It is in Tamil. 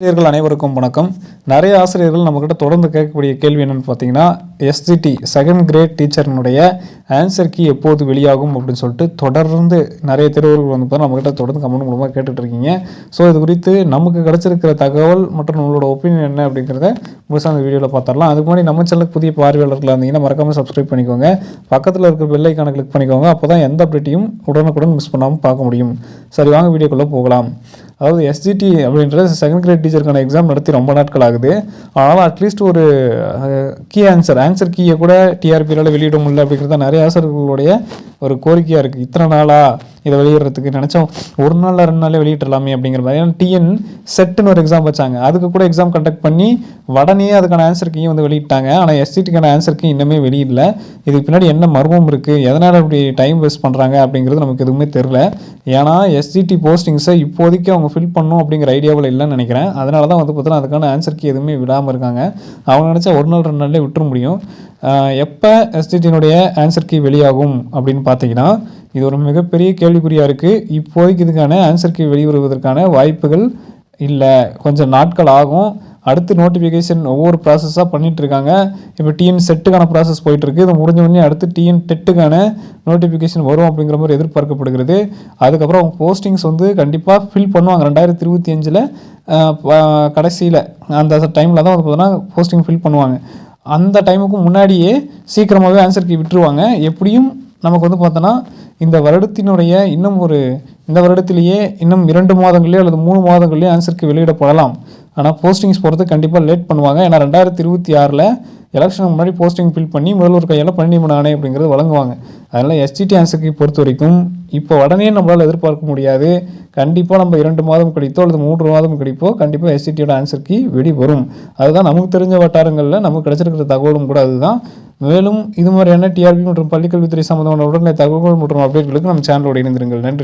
ஆசிரியர்கள் அனைவருக்கும் வணக்கம். நிறைய ஆசிரியர்கள் நம்மக்கிட்ட தொடர்ந்து கேட்கக்கூடிய கேள்வி என்னென்னு பார்த்தீங்கன்னா எஸ்ஜிடி செகண்ட் கிரேட் டீச்சர்னுடைய ஆன்சர் கீ எப்போது வெளியாகும் அப்படின்னு சொல்லிட்டு தொடர்ந்து நிறைய தெருவர்கள் வந்து பார்த்தா நம்மக்கிட்ட தொடர்ந்து கமெண்ட் மூலமாக கேட்டுட்டு இருக்கீங்க. ஸோ இது குறித்து நமக்கு கிடச்சிருக்கிற தகவல் மற்றும் நம்மளோட ஒப்பீனியன் என்ன அப்படிங்கிறத முழுசாக அந்த வீடியோவில் பார்த்துடலாம். அதுக்கு முன்னாடி நம்ம சேனலுக்கு புதிய பார்வையாளர்கள் இருந்தீங்கன்னா மறக்காமல் சப்ஸ்கிரைப் பண்ணிக்கோங்க. பக்கத்தில் இருக்கிற பெல்லைக்கான கிளிக் பண்ணிக்கோங்க. அப்போ தான் எந்த அப்டேட்டையும் உடனுக்குடன் மிஸ் பண்ணாமல் பார்க்க முடியும். சரி வாங்க வீடியோக்குள்ளே போகலாம். அதாவது எஸ்ஜிடி அப்படின்றது செகண்ட் கிரேட் டீச்சருக்கான எக்ஸாம் நடத்தி ரொம்ப நாட்கள் ஆகுது. ஆனால் அட்லீஸ்ட் ஒரு கீ ஆன்சர் ஆன்சர் கீயை கூட டிஆர்பியால் வெளியிட முடியல அப்படிங்கிறது தான் நிறைய ஆசிரியர்களுடைய ஒரு கோரிக்கையாக இருக்குது இத்தனை நாளாக இதை வெளியிடுறதுக்கு நினச்சோம். ஒரு நாளில் ரெண்டு நாளே வெளியிடலாமே அப்படிங்கிற மாதிரி. ஏன்னா டிஎன் செட்டுன்னு ஒரு எக்ஸாம் வச்சாங்க. அதுக்கு கூட எக்ஸாம் கண்டக்ட் பண்ணி உடனே அதுக்கான ஆன்சர் கீயும் வந்து வெளியிட்டாங்க. ஆனால் எஸ்சிடிக்கான ஆன்சர் கீ இன்னுமே வெளியிடல. இதுக்கு பின்னாடி என்ன மர்மம் இருக்குது எதனால் அப்படி டைம் வேஸ்ட் பண்ணுறாங்க அப்படிங்கிறது நமக்கு எதுவுமே தெரில ஏன்னா எஸ்சிடி போஸ்டிங்ஸை இப்போதைக்கு அவங்க ஃபில் பண்ணும் அப்படிங்கிற ஐடியாவில் இல்லைன்னு நினைக்கிறேன். அதனால தான் வந்து பார்த்தீங்கன்னா அதுக்கான ஆன்சர் கீ எதுவுமே விடாமல் இருக்காங்க. அவங்க நினச்சா ஒரு நாள் ரெண்டு நாள்லேயே விட்டுற முடியும். எப்போ எஸ்டிடியினுடைய ஆன்சர் கீ வெளியாகும் அப்படின்னு பார்த்தீங்கன்னா இது ஒரு மிகப்பெரிய கேள்விக்குறியாக இருக்குது இப்போதைக்கு இதுக்கான ஆன்சர் கீ வெளிவருவதற்கான வாய்ப்புகள் இல்லை. கொஞ்சம் நாட்கள் ஆகும். அடுத்து நோட்டிஃபிகேஷன் ஒவ்வொரு ப்ராசஸாக பண்ணிகிட்ருக்காங்க இப்போ டிஎன் செட்டுக்கான ப்ராசஸ் போயிட்டுருக்கு இது முடிஞ்ச உடனே அடுத்து டிஎன் டெட்டுக்கான நோட்டிஃபிகேஷன் வரும் அப்படிங்கிற மாதிரி எதிர்பார்க்கப்படுகிறது. அதுக்கப்புறம் அவங்க போஸ்டிங்ஸ் வந்து கண்டிப்பாக ஃபில் பண்ணுவாங்க. ரெண்டாயிரத்தி இருபத்தி அஞ்சில் கடைசியில் அந்த டைமில் தான் வந்து பார்த்தோன்னா போஸ்டிங் ஃபில் பண்ணுவாங்க. அந்த டைமுக்கு முன்னாடியே சீக்கிரமாகவே ஆன்சர் கீ விட்டுருவாங்க. எப்படியும் நமக்கு வந்து பார்த்தோன்னா இந்த வருடத்தினுடைய இன்னும் ஒரு இந்த வருடத்திலேயே இன்னும் இரண்டு மாதங்கள்லேயோ அல்லது மூணு மாதங்கள்லேயோ ஆன்சருக்கு வெளியிடப்படலாம். ஆனால் போஸ்டிங்ஸ் போகிறது கண்டிப்பாக லேட் பண்ணுவாங்க. ஏன்னா ரெண்டாயிரத்தி இருபத்தி ஆறில் எலெக்ஷனுக்கு முன்னாடி போஸ்டிங் ஃபில் பண்ணி முதல்வர் கையால் பணி நியமன ஆணை அப்படிங்கிறது வழங்குவாங்க. அதனால் எஸ்டிடி ஆன்சருக்கு பொறுத்த வரைக்கும் இப்போ உடனே நம்மளால் எதிர்பார்க்க முடியாது. கண்டிப்பாக நம்ம இரண்டு மாதம் கழித்தோ அல்லது மூன்று மாதம் கிடைப்போ கண்டிப்பாக எஸ்டிடியோட ஆன்சருக்கு வெடி வரும். அதுதான் நமக்கு தெரிஞ்ச வட்டாரங்களில் நமக்கு கிடைச்சிருக்கிற தகவலும் கூட அதுதான். மேலும் இது மாதிரியான டிஆர்பி மற்றும் பள்ளிக்கல்வித்துறை சம்பந்தமான உடனடி தகவல்கள் மற்றும் அப்டேட்களுக்கு நம்ம சேனலோடு இணைந்திருங்கள். நன்றி.